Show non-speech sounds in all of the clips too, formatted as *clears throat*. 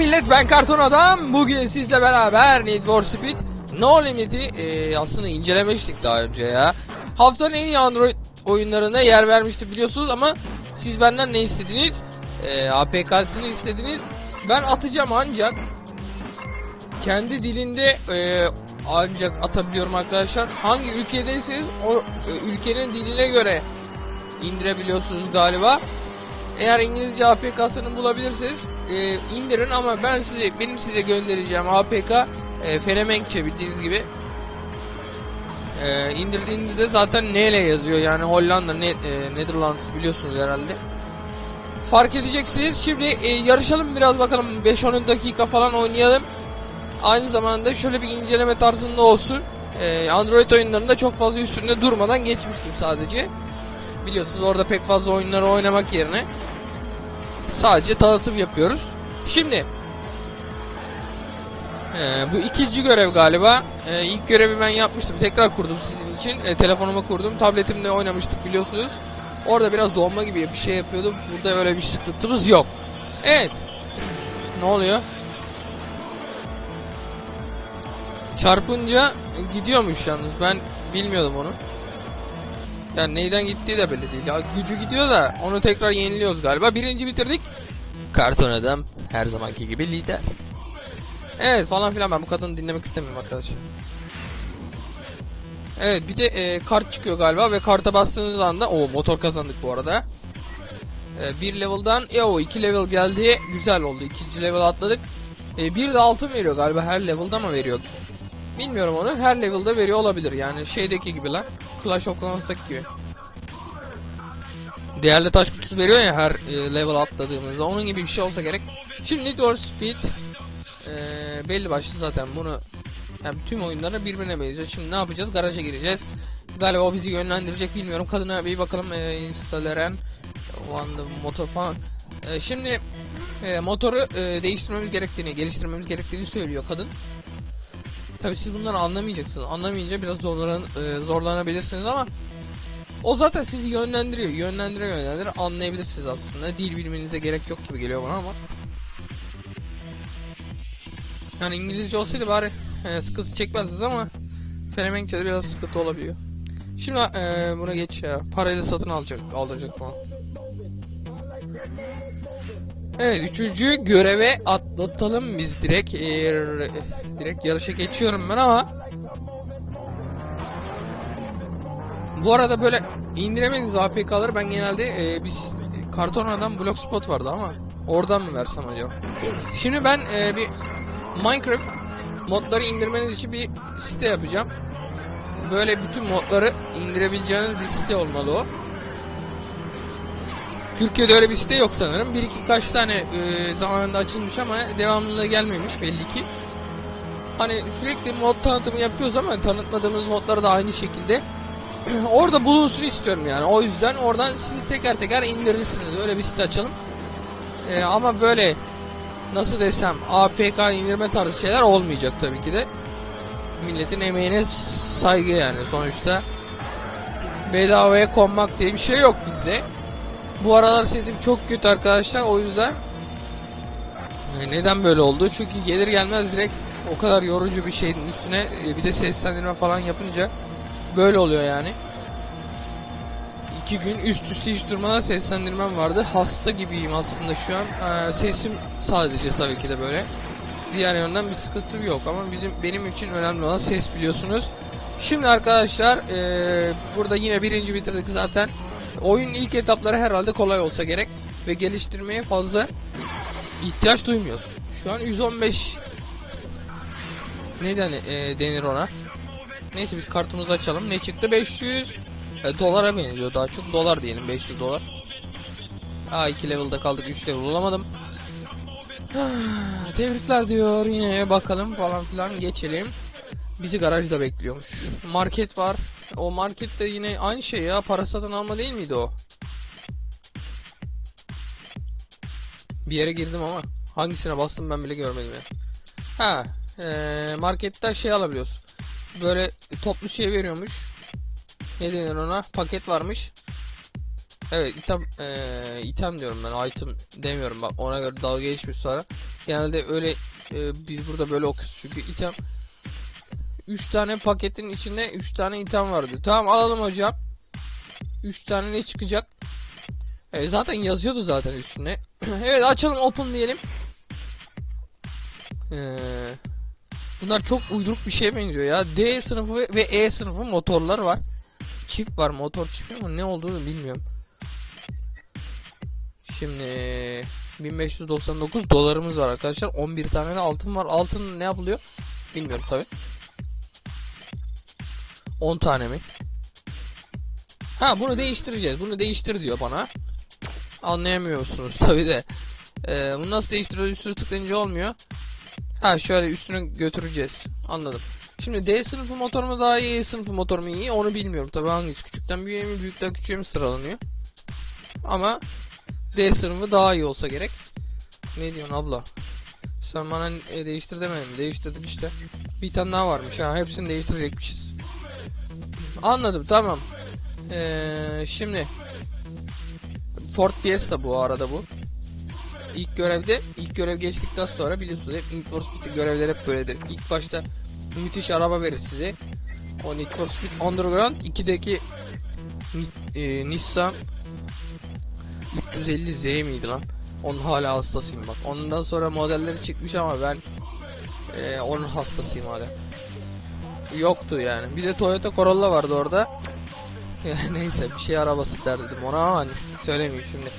millet ben Karton Adam. Bugün sizle beraber Need for Speed No Limit'i e, aslında incelemiştik daha önce ya. Haftanın en iyi Android oyunlarına yer vermiştik biliyorsunuz ama siz benden ne istediniz? E, APK'sını istediniz. Ben atacağım ancak kendi dilinde e, ancak atabiliyorum arkadaşlar. Hangi ülkedeyseniz o e, ülkenin diline göre indirebiliyorsunuz galiba. Eğer İngilizce APK'sını bulabilirseniz e, indirin ama ben size benim size göndereceğim APK e, Felemenkçe bildiğiniz gibi. E, indirdiğinizde zaten ile yazıyor yani Hollanda, ne, e, Netherlands biliyorsunuz herhalde. Fark edeceksiniz. Şimdi e, yarışalım biraz bakalım 5-10 dakika falan oynayalım. Aynı zamanda şöyle bir inceleme tarzında olsun. E, Android oyunlarında çok fazla üstünde durmadan geçmiştim sadece. Biliyorsunuz orada pek fazla oyunları oynamak yerine sadece tanıtım yapıyoruz. Şimdi e, bu ikinci görev galiba. E, ilk görevi ben yapmıştım. Tekrar kurdum sizin için. E, telefonuma kurdum. Tabletimde oynamıştık biliyorsunuz. Orada biraz donma gibi bir şey yapıyordum. Burada öyle bir sıkıntımız yok. Evet. Ne oluyor? Çarpınca gidiyormuş yalnız. Ben bilmiyordum onu. Yani neyden gittiği de belli değil. Ya gücü gidiyor da onu tekrar yeniliyoruz galiba. Birinci bitirdik. Karton adam her zamanki gibi lider. Evet falan filan ben bu kadını dinlemek istemiyorum arkadaşlar. Evet bir de e, kart çıkıyor galiba ve karta bastığınız anda o motor kazandık bu arada. E, bir level'dan e o iki level geldi güzel oldu ikinci level atladık. E, bir de altın veriyor galiba her level'da mı veriyor? Bilmiyorum onu her level'da veriyor olabilir yani şeydeki gibi lan. Clash of Clans'taki gibi. Değerli taş kutusu veriyor ya her e, level atladığımızda onun gibi bir şey olsa gerek. Şimdi Need Speed e, belli başlı zaten bunu yani tüm oyunlara birbirine benziyor. Şimdi ne yapacağız? Garaja gireceğiz. Galiba o bizi yönlendirecek bilmiyorum. Kadına bir bakalım e, instaleren motor falan. E, şimdi e, motoru e, değiştirmemiz gerektiğini, geliştirmemiz gerektiğini söylüyor kadın. Tabi siz bunları anlamayacaksınız. Anlamayınca biraz zorlan, e, zorlanabilirsiniz ama o zaten sizi yönlendiriyor. Yönlendire yönlendire anlayabilirsiniz aslında. Dil bilmenize gerek yok gibi geliyor bana ama. Yani İngilizce olsaydı bari e, sıkıntı çekmezdiniz ama Felemenkçe'de biraz sıkıntı olabiliyor. Şimdi e, buna geç ya. Parayla satın alacak, aldıracak falan. Evet üçüncü göreve atlatalım biz direkt e, direkt yarışa geçiyorum ben ama bu arada böyle indiremediğiniz APK'ları ben genelde e, biz karton adam blogspot vardı ama oradan mı versem acaba? Şimdi ben e, bir Minecraft modları indirmeniz için bir site yapacağım. Böyle bütün modları indirebileceğiniz bir site olmalı o. Türkiye'de öyle bir site yok sanırım. Bir iki kaç tane e, zamanında açılmış ama devamlılığı gelmemiş belli ki. Hani sürekli mod tanıtımı yapıyoruz ama tanıtmadığımız modları da aynı şekilde *clears throat* orada bulunsun istiyorum yani. O yüzden oradan siz teker teker indirirsiniz. Öyle bir site açalım. E, ama böyle nasıl desem APK indirme tarzı şeyler olmayacak tabii ki de. Milletin emeğine saygı yani sonuçta. Bedavaya konmak diye bir şey yok bizde. Bu aralar sesim çok kötü arkadaşlar o yüzden e, neden böyle oldu? Çünkü gelir gelmez direkt o kadar yorucu bir şeyin üstüne e, bir de seslendirme falan yapınca böyle oluyor yani. İki gün üst üste hiç durmadan seslendirmem vardı. Hasta gibiyim aslında şu an. Ee, sesim sadece tabii ki de böyle. Diğer yönden bir sıkıntı yok ama bizim benim için önemli olan ses biliyorsunuz. Şimdi arkadaşlar burada yine birinci bitirdik zaten. Oyunun ilk etapları herhalde kolay olsa gerek ve geliştirmeye fazla ihtiyaç duymuyoruz. Şu an 115 neden e, denir ona? Neyse biz kartımızı açalım. Ne çıktı? 500 e, dolara benziyor daha çok. Dolar diyelim 500 dolar. Aa 2 level'da kaldık 3 level olamadım. *sighs* Tebrikler diyor yine bakalım falan filan geçelim. Bizi garajda bekliyormuş. Market var. O markette yine aynı şey ya. Para satın alma değil miydi o? Bir yere girdim ama hangisine bastım ben bile görmedim ya. Ha, ee, marketten şey alabiliyoruz. Böyle toplu şey veriyormuş. Ne denir ona? Paket varmış. Evet item ee, item diyorum ben item demiyorum bak ona göre dalga geçmiş sonra. Genelde öyle e, biz burada böyle okuyoruz çünkü item 3 tane paketin içinde 3 tane item vardı. Tamam alalım hocam. 3 tane ne çıkacak? E, zaten yazıyordu zaten üstüne. *clears throat* evet açalım open diyelim. Ee, bunlar çok uyduruk bir şeye benziyor ya. D sınıfı ve- E sınıfı motorlar var. Çift var motor çift ama ne olduğunu bilmiyorum. Şimdi 1599 dolarımız var arkadaşlar. 11 tane de altın var. Altın ne yapılıyor? Bilmiyorum tabi. 10 tane mi? Ha bunu değiştireceğiz. Bunu değiştir diyor bana. Anlayamıyorsunuz tabi de. Ee, bunu nasıl değiştiriyoruz? Üstüne tıklayınca olmuyor. Ha şöyle üstüne götüreceğiz. Anladım. Şimdi D sınıfı motor mu daha iyi, E sınıfı motor mu iyi onu bilmiyorum. Tabi hangisi küçükten büyüğe mi, büyükten küçüğe mi sıralanıyor. Ama D sınıfı daha iyi olsa gerek. Ne diyorsun abla? Sen bana e, değiştir demedin. Değiştirdik işte. Bir tane daha varmış ha. Hepsini değiştirecekmişiz. Anladım tamam. Ee, şimdi Ford Fiesta bu arada bu. İlk görevde, ilk görev geçtikten sonra biliyorsunuz hep Need for Speed görevler hep böyledir. İlk başta müthiş araba verir size. O Need for Speed Underground 2'deki Ni- e, Nissan 350Z miydi lan? Onun hala hastasıyım bak. Ondan sonra modelleri çıkmış ama ben e, onun hastasıyım hala. Yoktu yani. Bir de Toyota Corolla vardı orada. *laughs* Neyse bir şey arabası derdim ona ama hani söylemeyeyim şimdi.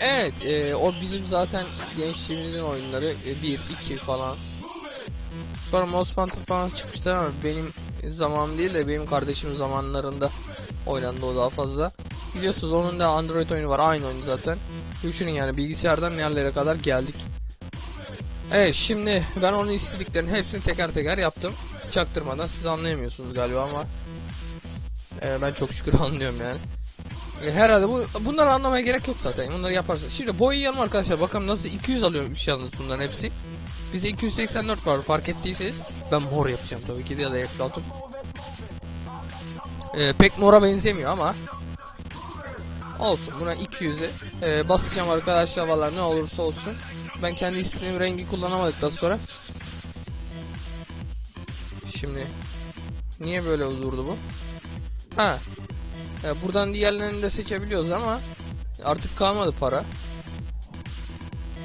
Evet e, o bizim zaten gençliğimizin oyunları 1, 2 falan. Sonra Most Wanted falan çıkmıştı ama benim zamanım değil de benim kardeşim zamanlarında oynandı o daha fazla. Biliyorsunuz onun da Android oyunu var aynı oyun zaten. Düşünün yani bilgisayardan yerlere kadar geldik. Evet şimdi ben onun istediklerinin hepsini teker teker yaptım. Çaktırmadan siz anlayamıyorsunuz galiba ama e, ben çok şükür *laughs* anlıyorum yani. E, herhalde bu bunları anlamaya gerek yok zaten. Bunları yaparsın. Şimdi boyayalım arkadaşlar. Bakalım nasıl 200 alıyormuş yalnız bunların hepsi. Bize 284 var fark ettiyseniz. Ben mor yapacağım tabii ki de ya da eflatun. E, pek mora benzemiyor ama Olsun buna 200'e e, basacağım arkadaşlar valla ne olursa olsun. Ben kendi istediğim rengi kullanamadıktan sonra. Şimdi niye böyle durdu bu? Ha. E, buradan diğerlerini de seçebiliyoruz ama artık kalmadı para.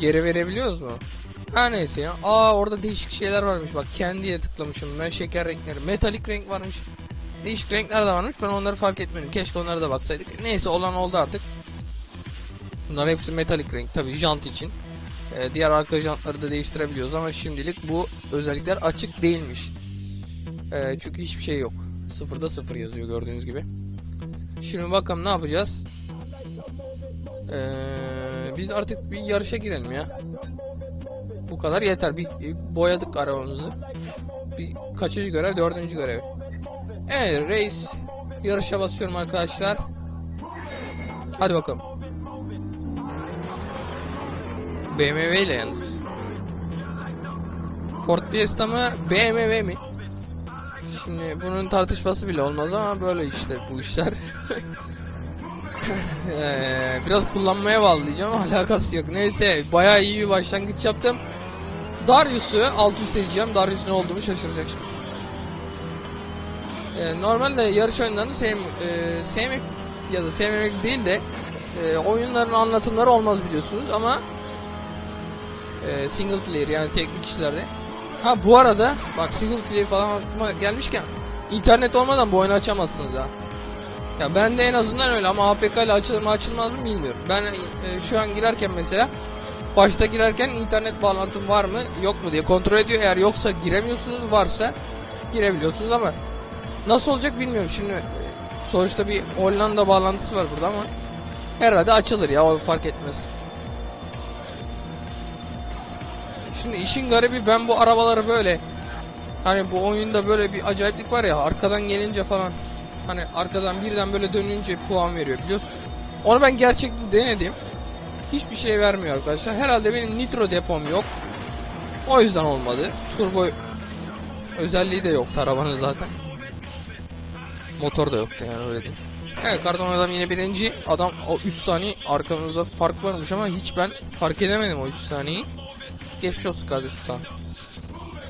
Geri verebiliyoruz mu? Ha neyse ya. Aa orada değişik şeyler varmış bak kendiye tıklamışım ben şeker renkleri. Metalik renk varmış. Değişik renkler de varmış. Ben onları fark etmedim. Keşke onlara da baksaydık. Neyse olan oldu artık. Bunlar hepsi metalik renk. Tabii jant için. Ee, diğer arka jantları da değiştirebiliyoruz ama şimdilik bu özellikler açık değilmiş. Ee, çünkü hiçbir şey yok. Sıfırda sıfır yazıyor gördüğünüz gibi. Şimdi bakalım ne yapacağız. Ee, biz artık bir yarışa girelim ya. Bu kadar yeter. Bir, bir boyadık arabamızı. Bir kaçıncı görev? Dördüncü görev. Evet reis yarışa basıyorum arkadaşlar. Hadi bakalım. BMW ile yalnız. Ford Fiesta mı BMW mi? Şimdi bunun tartışması bile olmaz ama böyle işte bu işler. *laughs* Ee, biraz kullanmaya bağlayacağım alakası yok. Neyse bayağı iyi bir başlangıç yaptım. Darius'u alt üst edeceğim. Darius ne olduğumu şaşıracak şimdi. Ee, normalde yarış oyunlarını sev, e, sevmek ya da sevmemek değil de e, oyunların anlatımları olmaz biliyorsunuz ama e, single player yani tek bir kişilerde. Ha bu arada bak single player falan aklıma gelmişken internet olmadan bu oyunu açamazsınız ha. Ya ben de en azından öyle ama APK ile açılır mı açılmaz mı bilmiyorum. Ben e, şu an girerken mesela başta girerken internet bağlantım var mı yok mu diye kontrol ediyor. Eğer yoksa giremiyorsunuz varsa girebiliyorsunuz ama Nasıl olacak bilmiyorum şimdi e, sonuçta bir Hollanda bağlantısı var burada ama herhalde açılır ya o fark etmez. Şimdi işin garibi ben bu arabaları böyle hani bu oyunda böyle bir acayiplik var ya arkadan gelince falan hani arkadan birden böyle dönünce puan veriyor biliyorsun. Onu ben gerçekten denedim. Hiçbir şey vermiyor arkadaşlar. Herhalde benim nitro depom yok. O yüzden olmadı. Turbo özelliği de yoktu arabanın zaten. Motor da yoktu yani öyle değil. Evet karton adam yine birinci. Adam o 3 saniye arkamızda fark varmış ama hiç ben fark edemedim o 3 saniyeyi. Geçmiş olsun kardeşim.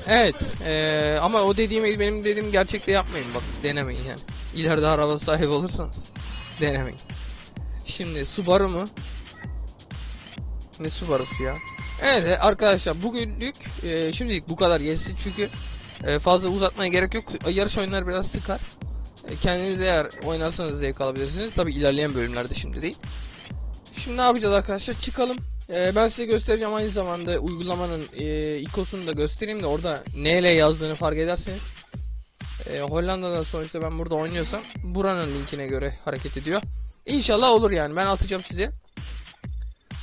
Evet eee, ama o dediğimi benim dediğim gerçekte yapmayın bak denemeyin yani. İleride araba sahibi olursanız denemeyin. Şimdi Subaru mu? Ne Subaru'su ya? Evet arkadaşlar bugünlük eee, şimdilik bu kadar yesin çünkü eee, fazla uzatmaya gerek yok. Yarış oyunları biraz sıkar. E, Kendiniz eğer oynarsanız zevk alabilirsiniz. Tabi ilerleyen bölümlerde şimdi değil. Şimdi ne yapacağız arkadaşlar? Çıkalım. Ee, ben size göstereceğim aynı zamanda uygulamanın e, ikosunu da göstereyim de orada neyle yazdığını fark ederseniz. E, Hollanda'da sonuçta ben burada oynuyorsam buranın linkine göre hareket ediyor. İnşallah olur yani ben atacağım size.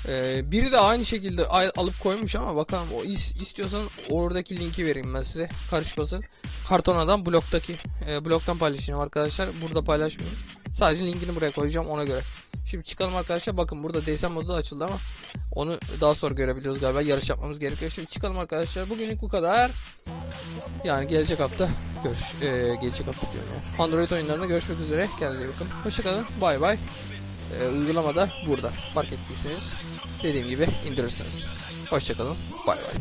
Ee, biri de aynı şekilde alıp koymuş ama bakalım o is- oradaki linki vereyim ben size karışmasın. Kartonadan bloktaki e, bloktan paylaşacağım arkadaşlar. Burada paylaşmıyorum. Sadece linkini buraya koyacağım ona göre. Şimdi çıkalım arkadaşlar. Bakın burada DSM modu da açıldı ama onu daha sonra görebiliyoruz galiba. Yarış yapmamız gerekiyor. Şimdi çıkalım arkadaşlar. Bugünlük bu kadar. Yani gelecek hafta görüş. Ee, gelecek hafta diyorum ya. Android oyunlarında görüşmek üzere. Kendinize bakın. Hoşçakalın. Bay bay. Ee, uygulama da burada. Fark ettiyseniz dediğim gibi indirirsiniz. Hoşçakalın. Bay bay.